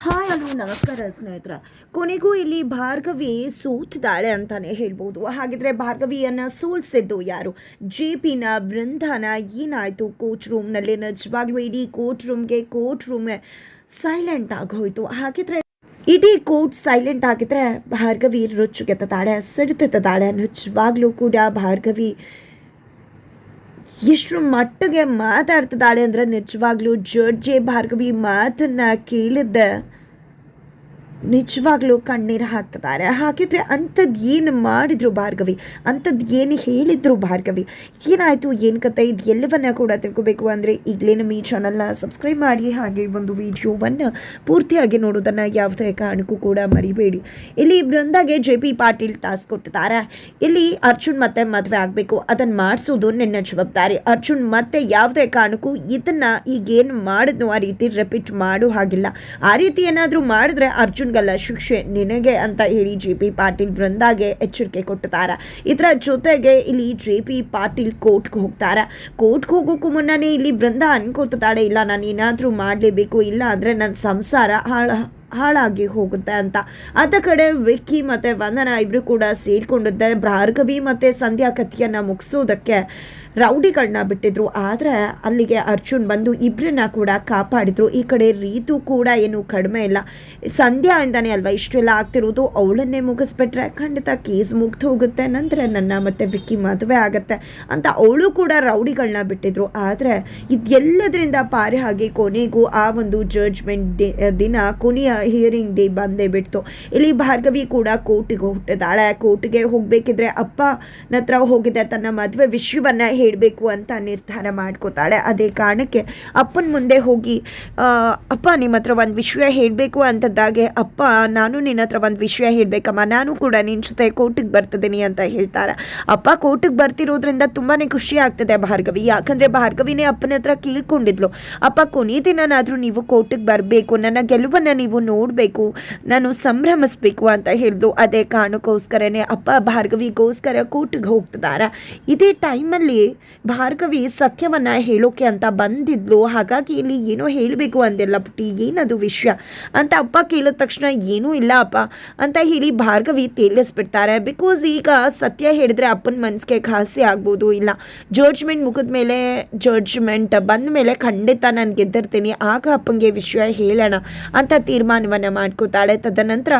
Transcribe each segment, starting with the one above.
Hi hello ನಮಸ್ಕಾರ ಸ್ನೇಹಿತರ. ಕೊನೆಗೂ ಇಲ್ಲಿ ಭಾರ್ಗವಿ ಸೋತಿದ್ದಾಳೆ ಅಂತಾನೆ ಹೇಳ್ಬೋದು. ಹಾಗಿದ್ರೆ ಭಾರ್ಗವಿಯನ್ನ ಸೋಲ್ಸಿದ್ದು ಯಾರು? ಜೆ ಪಿನ ವೃಂದಾನ. ಏನಾಯ್ತು? ಕೋಚ್ ರೂಮ್ನಲ್ಲಿ ನಿಜವಾಗ್ಲೂ ಇಡೀ ಕೋಚ್ ರೂಮ್ಗೆ ಕೋಚ್ ರೂಮ್ ಸೈಲೆಂಟ್ ಆಗೋಯ್ತು. ಹಾಗಿದ್ರೆ ಇಡೀ ಕೋರ್ಟ್ ಸೈಲೆಂಟ್ ಆಗಿದ್ರೆ ಭಾರ್ಗವಿ ರುಚಿಗೆತ್ತಾಳೆ ಸಿಡ್ತಿದ್ದಾಳೆ ನಿಜವಾಗ್ಲೂ ಕೂಡ ಭಾರ್ಗವಿ ಎಷ್ಟು ಮಟ್ಟಿಗೆ ಮಾತಾಡ್ತಿದ್ದಾಳೆ ಅಂದ್ರೆ ನಿಜವಾಗ್ಲೂ ಜೋರ್ಜೆ ಭಾರ್ಗವಿ ಮಾತನ್ನ ಕೇಳಿದ್ದೆ. ನಿಜವಾಗ್ಲೂ ಕಣ್ಣೀರು ಹಾಕ್ತಿದ್ದಾರೆ. ಹಾಗಿದ್ರೆ ಅಂಥದ್ದು ಏನು ಮಾಡಿದ್ರು ಭಾರ್ಗವಿ? ಅಂಥದ್ದು ಏನು ಹೇಳಿದ್ರು ಭಾರ್ಗವಿ? ಏನಾಯಿತು? ಏನು ಕತೆ? ಇದು ಎಲ್ಲವನ್ನ ಕೂಡ ತಿಳ್ಕೊಬೇಕು ಅಂದರೆ ಈಗಲೇ ನಮ್ಮ ಈ ಚಾನಲ್ನ ಸಬ್ಸ್ಕ್ರೈಬ್ ಮಾಡಿ ಹಾಗೆ ಒಂದು ವಿಡಿಯೋವನ್ನು ಪೂರ್ತಿಯಾಗಿ ನೋಡೋದನ್ನು ಯಾವುದೇ ಕಾರಣಕ್ಕೂ ಕೂಡ ಮರಿಬೇಡಿ. ಇಲ್ಲಿ ಬೃಂದಾಗೆ ಜೆ ಪಿ ಪಾಟೀಲ್ ಟಾಸ್ಕ್ ಕೊಟ್ಟಿದ್ದಾರೆ. ಇಲ್ಲಿ ಅರ್ಜುನ್ ಮತ್ತೆ ಮದುವೆ ಆಗಬೇಕು. ಅದನ್ನು ಮಾಡಿಸೋದು ನಿನ್ನ ಜವಾಬ್ದಾರಿ. ಅರ್ಜುನ್ ಮತ್ತೆ ಯಾವುದೇ ಕಾರಣಕ್ಕೂ ಇದನ್ನು ಈಗೇನು ಮಾಡಿದ್ನು ಆ ರೀತಿ ರಿಪೀಟ್ ಮಾಡೋ ಹಾಗಿಲ್ಲ. ಆ ರೀತಿ ಏನಾದರೂ ಮಾಡಿದ್ರೆ ಅರ್ಜುನ್ಗಲ್ಲ ಶಿಕ್ಷೆ ನಿನಗೆ ಅಂತ ಹೇಳಿ ಜೆ ಪಿ ಪಾಟೀಲ್ ವೃಂದಾಗೆ ಎಚ್ಚರಿಕೆ ಕೊಟ್ಟಿದ್ದಾರೆ ಇದರ ಜೊತೆಗೆ ಇಲ್ಲಿ ಜೆ ಪಿ ಪಾಟೀಲ್ ಕೋರ್ಟ್ಗೆ ಹೋಗ್ತಾರೆ. ಕೋರ್ಟ್ಗೆ ಹೋಗೋಕ್ಕೂ ಮುನ್ನನೇ ಇಲ್ಲಿ ವೃಂದ ಅನ್ಕೋತಾಳೆ, ಇಲ್ಲ ನಾನು ಏನಾದರೂ ಮಾಡಲೇಬೇಕು, ಇಲ್ಲ ಅಂದರೆ ನನ್ನ ಸಂಸಾರ ಹಾಳ, ಹಾಳಾಗಿ ಹೋಗುತ್ತೆ ಅಂತ. ಆತ ಕಡೆ ವಿಕ್ಕಿ ಮತ್ತು ವಂದನ ಇಬ್ಬರು ಕೂಡ ಸೇರಿಕೊಂಡಿದ್ದೆ ಭಾರ್ಗವಿ ಮತ್ತು ಸಂಧ್ಯಾ ಕಥೆಯನ್ನು ಮುಗಿಸೋದಕ್ಕೆ ರೌಡಿಗಳನ್ನ ಬಿಟ್ಟಿದ್ರು. ಆದರೆ ಅಲ್ಲಿಗೆ ಅರ್ಜುನ್ ಬಂದು ಇಬ್ಬರನ್ನ ಕೂಡ ಕಾಪಾಡಿದ್ರು. ಈ ಕಡೆ ರೀತು ಕೂಡ ಏನು ಕಡಿಮೆ ಇಲ್ಲ. ಸಂಧ್ಯಾಯಿಂದಾನೇ ಅಲ್ವಾ ಇಷ್ಟೆಲ್ಲ ಆಗ್ತಿರೋದು? ಅವಳನ್ನೇ ಮುಗಿಸ್ಬಿಟ್ರೆ ಖಂಡಿತ ಕೇಸ್ ಮುಗ್ದು ಹೋಗುತ್ತೆ. ನಂತರ ನನ್ನ ಮತ್ತೆ ವಿಕ್ಕಿ ಮದುವೆ ಆಗುತ್ತೆ ಅಂತ ಅವಳು ಕೂಡ ರೌಡಿಗಳನ್ನ ಬಿಟ್ಟಿದ್ರು. ಆದರೆ ಇದೆಲ್ಲದರಿಂದ ಪಾರಿ ಹಾಗೆ ಕೊನೆಗೂ ಆ ಒಂದು ಜಡ್ಜ್ಮೆಂಟ್ ಡೇ ದಿನ ಕೊನೆಯ ಹಿಯರಿಂಗ್ ಡೇ ಬಂದೇ ಬಿಡ್ತು. ಇಲ್ಲಿ ಭಾರ್ಗವಿ ಕೂಡ ಕೋರ್ಟಿಗೆ ಹೋಗ್ತಿದ್ದಾಳೆ ಕೋರ್ಟಿಗೆ ಹೋಗಬೇಕಿದ್ರೆ ಅಪ್ಪನ ಹತ್ರ ಹೋಗಿದೆ. ತನ್ನ ಮದುವೆ ವಿಷಯವನ್ನ ಹೇಳಬೇಕು ಅಂತ ನಿರ್ಧಾರ ಮಾಡ್ಕೋತಾಳೆ. ಅದೇ ಕಾರಣಕ್ಕೆ ಅಪ್ಪನ ಮುಂದೆ ಹೋಗಿ ಅಪ್ಪ ನಿಮ್ಮ ಹತ್ರ ಒಂದು ವಿಷಯ ಹೇಳಬೇಕು ಅಂತದ್ದಾಗೆ, ಅಪ್ಪ, ನಾನು ನಿನ್ನ ಹತ್ರ ಒಂದು ವಿಷಯ ಹೇಳಬೇಕಮ್ಮ, ನಾನು ಕೂಡ ನಿನ್ನ ಜೊತೆ ಕೋರ್ಟಿಗೆ ಬರ್ತಿದ್ದೀನಿ ಅಂತ ಹೇಳ್ತಾರೆ. ಅಪ್ಪ ಕೋರ್ಟಿಗೆ ಬರ್ತಿರೋದ್ರಿಂದ ತುಂಬಾ ಖುಷಿ ಆಗ್ತದೆ ಭಾರ್ಗವಿ. ಯಾಕಂದರೆ ಭಾರ್ಗವಿನೇ ಅಪ್ಪನ ಹತ್ರ ಕೇಳ್ಕೊಂಡಿದ್ಲು. ಅಪ್ಪ, ಕೊನೆ ದಿನನಾದರೂ ನೀವು ಕೋರ್ಟಿಗೆ ಬರಬೇಕು, ನನ್ನ ಗೆಲುವನ್ನು ನೀವು ನೋಡಬೇಕು, ನಾನು ಸಂಭ್ರಮಿಸ್ಬೇಕು ಅಂತ ಹೇಳಿದ್ರು ಅದೇ ಕಾರಣಕ್ಕೋಸ್ಕರನೇ ಅಪ್ಪ ಭಾರ್ಗವಿಗೋಸ್ಕರ ಕೋರ್ಟಿಗೆ ಹೋಗ್ತಿದ್ದಾರೆ ಇದೇ ಟೈಮಲ್ಲಿ ಭಾರ್ಗವಿ ಸತ್ಯವನ್ನ ಹೇಳೋಕೆ ಅಂತ ಬಂದಿದ್ಲು. ಹಾಗಾಗಿ ಇಲ್ಲಿ ಏನೋ ಹೇಳಬೇಕು ಅಂದೆಲ್ಲ ಪುಟ್ಟಿ. ಏನದು ವಿಷಯ? ಅಂತ ಅಪ್ಪ ಕೇಳಿದ ತಕ್ಷಣ, ಏನೂ ಇಲ್ಲ ಅಪ್ಪ ಅಂತ ಹೇಳಿ ಭಾರ್ಗವಿ ತೇಲಿಸ್ಬಿಡ್ತಾರೆ. ಬಿಕಾಸ್ ಈಗ ಸತ್ಯ ಹೇಳಿದ್ರೆ ಅಪ್ಪನ ಮನಸ್ಸಿಗೆ ಖಾಸಿ ಆಗ್ಬೋದು ಇಲ್ಲ. ಜಡ್ಜ್ಮೆಂಟ್ ಮುಗಿದ ಮೇಲೆ ಜಡ್ಜ್ಮೆಂಟ್ ಬಂದ ಮೇಲೆ ಖಂಡಿತ ನಾನು ಗೆದ್ದಿರ್ತೀನಿ. ಆಗ ಅಪ್ಪನಿಗೆ ವಿಷಯ ಹೇಳೋಣ ಅಂತ ತೀರ್ಮಾನವನ್ನು ಮಾಡ್ಕೋತಾಳೆ. ತದನಂತರ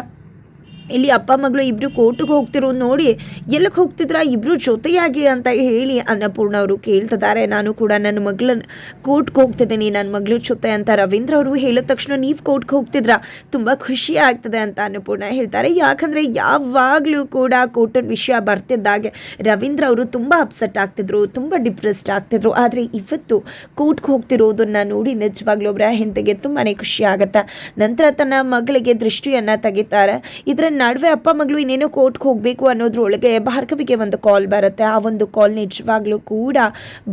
ಇಲ್ಲಿ ಅಪ್ಪ ಮಗಳು ಇಬ್ರು ಕೋರ್ಟಿಗೆ ಹೋಗ್ತಿರೋದು ನೋಡಿ ಎಲ್ಲಿಗೆ ಹೋಗ್ತಿದ್ರ? ಇಬ್ರು ಜೊತೆಯಾಗಿ ಅಂತ ಹೇಳಿ ಅನ್ನಪೂರ್ಣ ಅವರು ಕೇಳ್ತಿದ್ದಾರೆ. ನಾನು ಕೂಡ ನನ್ನ ಮಗಳನ್ನ ಕೋರ್ಟ್ಗೆ ಹೋಗ್ತಿದ್ದೀನಿ. ನನ್ನ ಮಗಳ ಜೊತೆ ಅಂತ ರವೀಂದ್ರ ಅವರು ಹೇಳಿದ ತಕ್ಷಣ ನೀವು ಕೋರ್ಟ್ಗೆ ಹೋಗ್ತಿದ್ರ? ತುಂಬ ಖುಷಿ ಆಗ್ತದೆ ಅಂತ ಅನ್ನಪೂರ್ಣ ಹೇಳ್ತಾರೆ. ಯಾಕಂದರೆ ಯಾವಾಗಲೂ ಕೂಡ ಕೋರ್ಟಿನ ವಿಷಯ ಬರ್ತಿದ್ದಾಗೆ ರವೀಂದ್ರ ಅವರು ತುಂಬ ಅಪ್ಸೆಟ್ ಆಗ್ತಿದ್ರು, ತುಂಬ ಡಿಪ್ರೆಸ್ಡ್ ಆಗ್ತಿದ್ರು. ಆದರೆ ಇವತ್ತು ಕೋರ್ಟ್ಗೆ ಹೋಗ್ತಿರೋದನ್ನ ನೋಡಿ ನಿಜವಾಗ್ಲೂ ಒಬ್ಬರ ಹೆಂಡತಿಗೆ ತುಂಬಾ ಖುಷಿ ಆಗುತ್ತೆ. ನಂತರ ತನ್ನ ಮಗಳಿಗೆ ದೃಷ್ಟಿಯನ್ನು ತೆಗಿತಾರೆ. ಇದರ ನಡುವೆ ಅಪ್ಪ ಮಗಳು ಇನ್ನೇನೋ ಕೋರ್ಟ್ಗೆ ಹೋಗಬೇಕು ಅನ್ನೋದ್ರೊಳಗೆ ಭಾರ್ಗವಿಗೆ ಒಂದು ಕಾಲ್ ಬರುತ್ತೆ. ಆ ಒಂದು ಕಾಲ್ ನಿಜವಾಗ್ಲೂ ಕೂಡ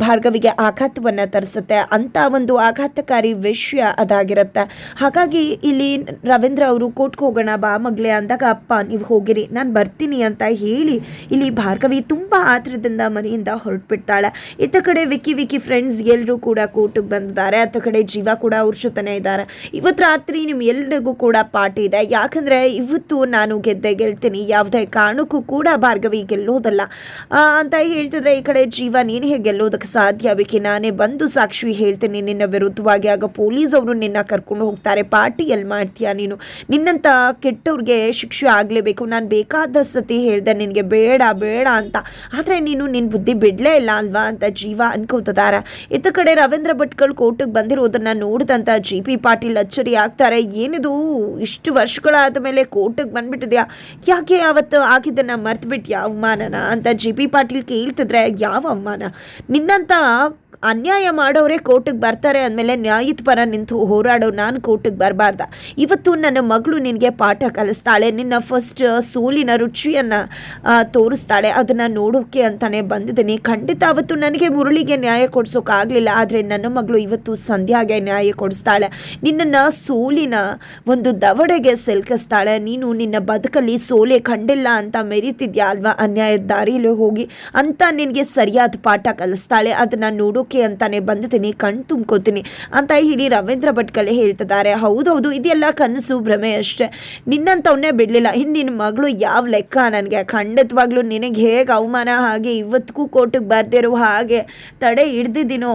ಭಾರ್ಗವಿಗೆ ಆಘಾತವನ್ನು ತರಿಸುತ್ತೆ. ಅಂತ ಒಂದು ಆಘಾತಕಾರಿ ವಿಷಯ ಅದಾಗಿರುತ್ತೆ. ಹಾಗಾಗಿ ಇಲ್ಲಿ ರವೀಂದ್ರ ಅವರು ಕೋರ್ಟ್ಗೆ ಹೋಗೋಣ ಬಾ ಮಗಳೇ ಅಂದಾಗ, ಅಪ್ಪ, ನೀವು ಹೋಗಿರಿ. ನಾನು ಬರ್ತೀನಿ ಅಂತ ಹೇಳಿ ಇಲ್ಲಿ ಭಾರ್ಗವಿ ತುಂಬ ಆತರದಿಂದ ಮನೆಯಿಂದ ಹೊರಟ್ಬಿಡ್ತಾಳೆ. ಇತ್ತ ಕಡೆ ವಿಕ್ಕಿ ವಿಕ್ಕಿ ಫ್ರೆಂಡ್ಸ್ ಎಲ್ಲರೂ ಕೂಡ ಕೋರ್ಟಿಗೆ ಬಂದಿದ್ದಾರೆ. ಅತ್ತ ಕಡೆ ಜೀವ ಕೂಡ ಅವ್ರ ಜೊತೆನೇ ಇದ್ದಾರೆ. ಇವತ್ತು ರಾತ್ರಿ ನಿಮ್ ಎಲ್ರಿಗೂ ಕೂಡ ಪಾರ್ಟಿ ಇದೆ. ಯಾಕಂದ್ರೆ ಇವತ್ತು ನಾನು ಗೆದ್ದೆ ಗೆಲ್ತೀನಿ ಯಾವುದೇ ಕಾರಣಕ್ಕೂ ಕೂಡ ಭಾರ್ಗವಿ ಗೆಲ್ಲೋದಲ್ಲ. ಅಂತ ಹೇಳ್ತಿದ್ರೆ ಈ ಕಡೆ ಜೀವ ನೀನು ಹೇಗೆ ಗೆಲ್ಲೋದಕ್ಕೆ ಸಾಧ್ಯ? ಅದಕ್ಕೆ ನಾನೇ ಬಂದು ಸಾಕ್ಷಿ ಹೇಳ್ತೀನಿ. ನಿನ್ನ ವಿರುದ್ಧವಾಗಿ ಆಗ ಪೊಲೀಸ್ ಅವರು ನಿನ್ನ ಕರ್ಕೊಂಡು ಹೋಗ್ತಾರೆ. ಪಾರ್ಟಿ ಎಲ್ಲಿ ಮಾಡ್ತೀಯಾ ನೀನು? ನಿನ್ನಂತ ಕೆಟ್ಟವ್ರಿಗೆ ಶಿಕ್ಷೆ ಆಗಲೇಬೇಕು. ನಾನು ಬೇಕಾದ ಸತಿ ಹೇಳ್ದೆ, ನಿನಗೆ ಬೇಡ ಬೇಡ ಅಂತ. ಆದರೆ ನೀನು ನಿನ್ನ ಬುದ್ಧಿ ಬಿಡಲೇ ಇಲ್ಲ ಅಲ್ವಾ ಅಂತ ಜೀವ ಅನ್ಕೋತದಾರ ಇತ್ತ ಕಡೆ ರವೀಂದ್ರ ಭಟ್ಗಳು ಕೋರ್ಟಿಗೆ ಬಂದಿರೋದನ್ನ ನೋಡಿದಂಥ ಜಿ ಪಿ ಪಾಟೀಲ್ ಅಚ್ಚರಿ ಆಗ್ತಾರೆ. ಏನಿದು? ಇಷ್ಟು ವರ್ಷಗಳಾದ ಮೇಲೆ ಕೋರ್ಟಿಗೆ ಬಂದ್ಬಿಟ್ಟಿದ್ಯಾ ಯಾಕೆ ಅವತ್ತು ಆಗಿದ್ದನ್ನ ಮರ್ತ್ಬಿಟ್ಯಾ ಅವಮಾನನ? ಅಂತ ಜಿ ಪಿ ಪಾಟೀಲ್ ಕೇಳ್ತಿದ್ರೆ ಯಾವ ಅವಮಾನ? ನಿನ್ನಂತ ಅನ್ಯಾಯ ಮಾಡೋರೇ ಕೋರ್ಟಿಗೆ ಬರ್ತಾರೆ ಅಂದಮೇಲೆ ನ್ಯಾಯದ ಪರ ನಿಂತು ಹೋರಾಡೋ ನಾನು ಕೋರ್ಟಿಗೆ ಬರಬಾರ್ದ. ಇವತ್ತು ನನ್ನ ಮಗಳು ನಿನಗೆ ಪಾಠ ಕಲಿಸ್ತಾಳೆ, ನಿನ್ನ ಫಸ್ಟ್ ಸೋಲಿನ ರುಚಿಯನ್ನು ತೋರಿಸ್ತಾಳೆ, ಅದನ್ನು ನೋಡೋಕೆ ಅಂತಲೇ ಬಂದಿದ್ದೀನಿ. ಖಂಡಿತ ಅವತ್ತು ನನಗೆ ಮುರುಳಿಗೆ ನ್ಯಾಯ ಕೊಡ್ಸೋಕ್ಕಾಗಲಿಲ್ಲ ಆದರೆ ನನ್ನ ಮಗಳು ಇವತ್ತು ಸಂಧ್ಯಾಗೆ ನ್ಯಾಯ ಕೊಡಿಸ್ತಾಳೆ. ನಿನ್ನನ್ನು ಸೋಲಿನ ಒಂದು ದವಡೆಗೆ ಸಿಲ್ಕಿಸ್ತಾಳೆ. ನೀನು ನಿನ್ನ ಬದುಕಲ್ಲಿ ಸೋಲೆ ಕಂಡಿಲ್ಲ ಅಂತ ಮೆರೀತಿದ್ಯಾ ಅಲ್ವಾ? ಅನ್ಯಾಯದ ದಾರಿಯಲ್ಲಿ ಹೋಗಿ ಅಂತ ನಿನಗೆ ಸರಿಯಾದ ಪಾಠ ಕಲಿಸ್ತಾಳೆ. ಅದನ್ನು ನೋಡೋಕೆ ನೋಡೋಕೆ ಅಂತಾನೆ ಬಂದಿದ್ದೀನಿ, ಕಣ್ ತುಂಬ್ಕೋತೀನಿ ಅಂತ ಹೇಳಿ ರವೀಂದ್ರ ಭಟ್ಕಲೆ ಹೇಳ್ತಿದ್ದಾರೆ. ಹೌದೌದು, ಇದೆಲ್ಲ ಕನಸು, ಭ್ರಮೆ ಅಷ್ಟೇ. ನಿನ್ನಂಥವನ್ನೇ ಬಿಡಲಿಲ್ಲ. ಇನ್ನು ನಿನ್ನ ಮಗಳು ಯಾವ ಲೆಕ್ಕ ನನಗೆ? ಖಂಡಿತವಾಗ್ಲೂ ನಿನಗೆ ಹೇಗೆ ಅವಮಾನ ಹಾಗೆ ಇವತ್ತಿಗೂ ಕೋರ್ಟಿಗೆ ಬರ್ದಿರೋ ಹಾಗೆ ತಡೆ ಹಿಡ್ದಿದ್ದೀನೋ?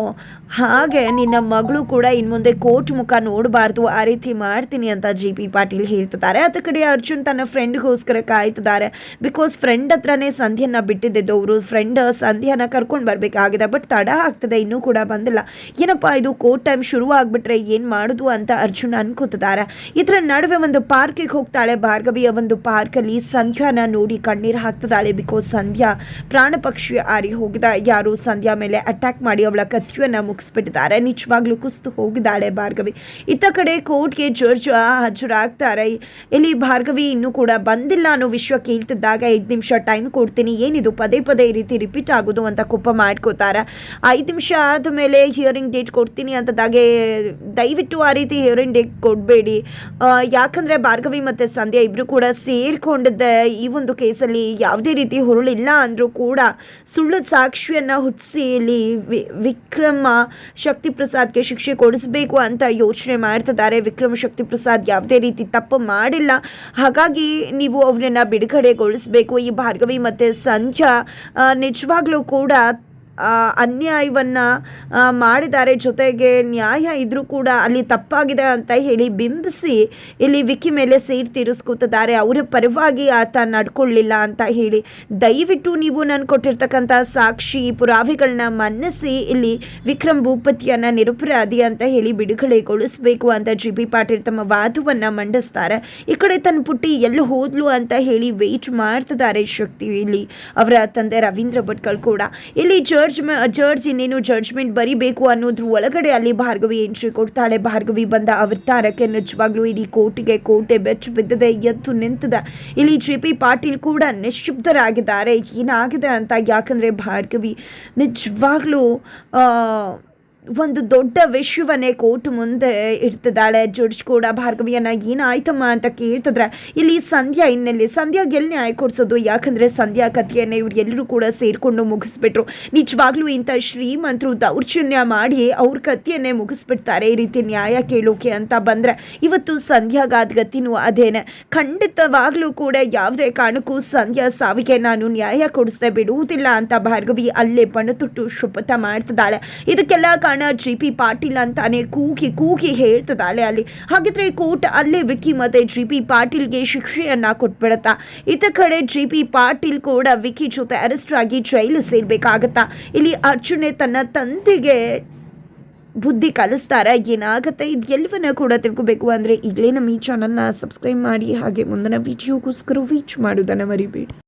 ಹಾಗೆ ನಿನ್ನ ಮಗಳು ಕೂಡ ಇನ್ನು ಮುಂದೆ ಕೋರ್ಟ್ ಮುಖ ನೋಡಬಾರ್ದು, ಆ ರೀತಿ ಮಾಡ್ತೀನಿ ಅಂತ ಜಿ ಪಿ ಪಾಟೀಲ್ ಹೇಳ್ತಿದ್ದಾರೆ. ಅದ ಕಡೆ ಅರ್ಜುನ್ ತನ್ನ ಫ್ರೆಂಡ್ಗೋಸ್ಕರ ಕಾಯ್ತಿದ್ದಾರೆ. ಬಿಕಾಸ್ ಫ್ರೆಂಡ್ ಹತ್ರನೇ ಸಂಧ್ಯನ ಬಿಟ್ಟಿದ್ದು ಅವರು ಫ್ರೆಂಡ್ ಸಂಧ್ಯಾನ ಕರ್ಕೊಂಡು ಬರಬೇಕಾಗಿದೆ, ಬಟ್ ತಡ ಆಗ್ತದೆ. ಇನ್ನೂ ಕೂಡ ಬಂದಿಲ್ಲ. ಏನಪ್ಪ ಇದು ಕೋರ್ಟ್ ಟೈಮ್ ಶುರು ಆಗ್ಬಿಟ್ರೆ ಏನು ಮಾಡೋದು ಅಂತ ಅರ್ಜುನ್ ಅನ್ಕೋತಿದ್ದಾರೆ ಇದರ ನಡುವೆ ಒಂದು ಪಾರ್ಕಿಗೆ ಹೋಗ್ತಾಳೆ ಭಾರ್ಗವಿಯ ಒಂದು ಪಾರ್ಕಲ್ಲಿ ಸಂಧ್ಯಾನ ನೋಡಿ ಕಣ್ಣೀರು ಹಾಕ್ತಿದ್ದಾಳೆ ಬಿಕಾಸ್ ಸಂಧ್ಯಾ ಪ್ರಾಣ ಪಕ್ಷಿ ಆರಿ ಹೋಗಿದ. ಯಾರು ಸಂಧ್ಯಾ ಮೇಲೆ ಅಟ್ಯಾಕ್ ಮಾಡಿ ಅವಳ ಕತ್ತಿಯನ್ನ ಮುಗಿಸ್ಬಿಟ್ಟಿದ್ದಾರೆ. ನಿಜವಾಗ್ಲೂ ಕುಸ್ತು ಹೋಗಿದ್ದಾಳೆ ಭಾರ್ಗವಿ. ಇತ್ತ ಕಡೆ ಕೋರ್ಟ್ಗೆ ಜಡ್ಜ್ ಹಾಜರಾಗ್ತಾರೆ. ಇಲ್ಲಿ ಭಾರ್ಗವಿ ಇನ್ನೂ ಕೂಡ ಬಂದಿಲ್ಲ ಅನ್ನೋ ವಿಷಯ ಕೇಳ್ತಿದ್ದಾಗ ಐದು ನಿಮಿಷ ಟೈಮ್ ಕೊಡ್ತೀನಿ. ಏನಿದು ಪದೇ ಪದೇ ಈ ರೀತಿ ರಿಪೀಟ್ ಆಗೋದು ಅಂತ ಕೋಪ ಮಾಡ್ಕೋತಾರೆ. ಐದು ನಿಮಿಷ ಆದಮೇಲೆ ಹಿಯರಿಂಗ್ ಡೇಟ್ ಕೊಡ್ತೀನಿ ಅಂತದಾಗೆ ದಯವಿಟ್ಟು ಆ ರೀತಿ ಹಿಯರಿಂಗ್ ಡೇಟ್ ಕೊಡಬೇಡಿ. ಯಾಕಂದರೆ ಭಾರ್ಗವಿ ಮತ್ತು ಸಂಧ್ಯಾ ಇಬ್ಬರು ಕೂಡ ಸೇರಿಕೊಂಡಿದ್ದೆ ಈ ಒಂದು ಕೇಸಲ್ಲಿ ಯಾವುದೇ ರೀತಿ ಹುರುಳಿಲ್ಲ ಅಂದರೂ ಕೂಡ ಸುಳ್ಳು ಸಾಕ್ಷಿಯನ್ನು ಹುಟ್ಟಿಸಿ ಇಲ್ಲಿ ವಿಕ್ರಮ ಶಕ್ತಿ ಪ್ರಸಾದ್ಗೆ ಶಿಕ್ಷೆ ಕೊಡಿಸಬೇಕು ಅಂತ ಯೋಚನೆ ಮಾಡ್ತಿದ್ದಾರೆ. ವಿಕ್ರಮ ಶಕ್ತಿ ಪ್ರಸಾದ್ ಯಾವುದೇ ರೀತಿ ತಪ್ಪು ಮಾಡಿಲ್ಲ. ಹಾಗಾಗಿ ನೀವು ಅವರನ್ನು ಬಿಡುಗಡೆಗೊಳಿಸಬೇಕು. ಈ ಭಾರ್ಗವಿ ಮತ್ತು ಸಂಧ್ಯಾ ನಿಜವಾಗ್ಲೂ ಕೂಡ ಅನ್ಯಾಯವನ್ನ ಮಾಡಿದ್ದಾರೆ. ಜೊತೆಗೆ ನ್ಯಾಯ ಇದ್ರೂ ಕೂಡ ಅಲ್ಲಿ ತಪ್ಪಾಗಿದೆ ಅಂತ ಹೇಳಿ ಬಿಂಬಿಸಿ ಇಲ್ಲಿ ವಿಕ್ಕಿ ಮೇಲೆ ಸೀಟ್ ತೀರಿಸ್ಕೊತಿದ್ದಾರೆ. ಅವರ ಪರವಾಗಿ ಆತ ನಡ್ಕೊಳ್ಳಿಲ್ಲ ಅಂತ ಹೇಳಿ. ದಯವಿಟ್ಟು ನೀವು ನಾನು ಕೊಟ್ಟಿರ್ತಕ್ಕಂಥ ಸಾಕ್ಷಿ ಪುರಾವೆಗಳನ್ನ ಮನ್ನಿಸಿ, ಇಲ್ಲಿ ವಿಕ್ರಮ್ ಭೂಪತಿಯನ್ನು ನಿರಪರಾಧಿ ಅಂತ ಹೇಳಿ ಬಿಡುಗಡೆಗೊಳಿಸಬೇಕು ಅಂತ ಜಿ ಬಿ ಪಾಟೀಲ್ ತಮ್ಮ ವಾದವನ್ನು ಮಂಡಿಸ್ತಾರೆ. ಈ ಕಡೆ ತನ್ನ ಪುಟ್ಟಿ ಎಲ್ಲಿ ಹೋದ್ಲು ಅಂತ ಹೇಳಿ ವೆಯ್ಟ್ ಮಾಡ್ತಿದ್ದಾರೆ ಶಕ್ತಿ ಇಲ್ಲಿ ಅವರ ತಂದೆ ರವೀಂದ್ರ ಭಟ್ಕಳ್ ಕೂಡ. ಇಲ್ಲಿ ಜಡ್ಜ್ ಜಡ್ಜ್ ಇನ್ನೇನು ಜಡ್ಜ್ಮೆಂಟ್ ಬರಿಬೇಕು ಅನ್ನೋದ್ರ ಒಳಗಡೆ ಅಲ್ಲಿ ಭಾರ್ಗವಿ ಎಂಟ್ರಿ ಕೊಡ್ತಾಳೆ. ಭಾರ್ಗವಿ ಬಂದ ಅವತಾರಕ್ಕೆ ನಿಜವಾಗ್ಲೂ ಇಡೀ ಕೋಟಿಗೆ ಕೋಟೆ ಬೆಚ್ಚು ಬಿದ್ದದೆ ಎದ್ದು ನಿಂತಿದೆ. ಇಲ್ಲಿ ಜೆ ಪಿ ಪಾಟೀಲ್ ಕೂಡ ನಿಶ್ಶಬ್ದರಾಗಿದ್ದಾರೆ. ಏನಾಗಿದೆ ಅಂತ ಯಾಕಂದ್ರೆ ಭಾರ್ಗವಿ ನಿಜವಾಗ್ಲೂ ಒಂದು ದೊಡ್ಡ ವಿಶ್ವವನ್ನೇ ಕೋರ್ಟ್ ಮುಂದೆ ಇರ್ತಿದ್ದಾಳೆ ಜಡ್ಜ್ ಕೂಡ, ಭಾರ್ಗವಿಯನ್ನ ಏನಾಯ್ತಮ್ಮ ಅಂತ ಕೇಳ್ತಿದ್ರೆ, ಇಲ್ಲಿ ಸಂಧ್ಯಾ ಇನ್ನೆಲ್ಲಿ? ಎಲ್ಲಿ ನ್ಯಾಯ ಕೊಡ್ಸೋದು? ಯಾಕಂದ್ರೆ ಸಂಧ್ಯಾ ಕಥೆಯನ್ನೇ ಇವ್ರು ಎಲ್ಲರೂ ಕೂಡ ಸೇರಿಕೊಂಡು ಮುಗಿಸ್ಬಿಟ್ರು. ನಿಜವಾಗ್ಲೂ ಇಂಥ ಶ್ರೀಮಂತರು ದೌರ್ಜನ್ಯ ಮಾಡಿ ಅವ್ರ ಕಥೆಯನ್ನೇ ಮುಗಿಸ್ಬಿಡ್ತಾರೆ ಈ ರೀತಿ ನ್ಯಾಯ ಕೇಳೋಕೆ ಅಂತ ಬಂದ್ರೆ. ಇವತ್ತು ಸಂಧ್ಯಾಗಾದ ಗತಿನೂ ಅದೇನೆ. ಖಂಡಿತವಾಗ್ಲೂ ಕೂಡ ಯಾವುದೇ ಕಾರಣಕ್ಕೂ ಸಂಧ್ಯಾ ಸಾವಿಗೆ ನಾನು ನ್ಯಾಯ ಕೊಡಿಸ್ದೆ ಬಿಡುವುದಿಲ್ಲ ಅಂತ ಭಾರ್ಗವಿ ಅಲ್ಲೇ ಬಣ್ಣ ತುಟ್ಟು ಶಪಥ ಮಾಡ್ತಿದ್ದಾಳೆ. ಇದಕ್ಕೆಲ್ಲ ಕಾರಣ ಜಿ ಪಿ ಪಾಟೀಲ್ ಅಂತಾನೆ ಕೂಗಿ ಕೂಗಿ ಹೇಳ್ತದಾಳೆ ಅಲ್ಲಿ. ಹಾಗಿದ್ರೆ ಕೋರ್ಟ್ ಅಲ್ಲೇ ವಿಕ್ಕಿ ಮತ್ತೆ ಜಿ ಪಿ ಪಾಟೀಲ್ಗೆ ಶಿಕ್ಷೆಯನ್ನ ಕೊಟ್ಬಿಡತ್ತಾ. ಇತ ಕಡೆ ಜಿ ಪಿ ಪಾಟೀಲ್ ಕೂಡ ವಿಕ್ಕಿ ಜೊತೆ ಅರೆಸ್ಟ್ ಆಗಿ ಜೈಲು ಸೇರ್ಬೇಕಾಗತ್ತಾ. ಇಲ್ಲಿ ಅರ್ಜುನೆ ತನ್ನ ತಂದೆಗೆ ಬುದ್ಧಿ ಕಲಿಸ್ತಾರೆ. ಏನಾಗುತ್ತೆ ಇದು ಎಲ್ಲವನ್ನ ಕೂಡ ತಿಳ್ಕೊಬೇಕು ಅಂದರೆ ಈಗಲೇ ನಮ್ಮ ಈ ಚಾನಲ್ನ ಸಬ್ಸ್ಕ್ರೈಬ್ ಮಾಡಿ. ಹಾಗೆ ಮುಂದಿನ ವಿಡಿಯೋಗೋಸ್ಕರ ವೀಚ್ ಮಾಡೋದನ್ನು ಮರಿಬೇಡಿ.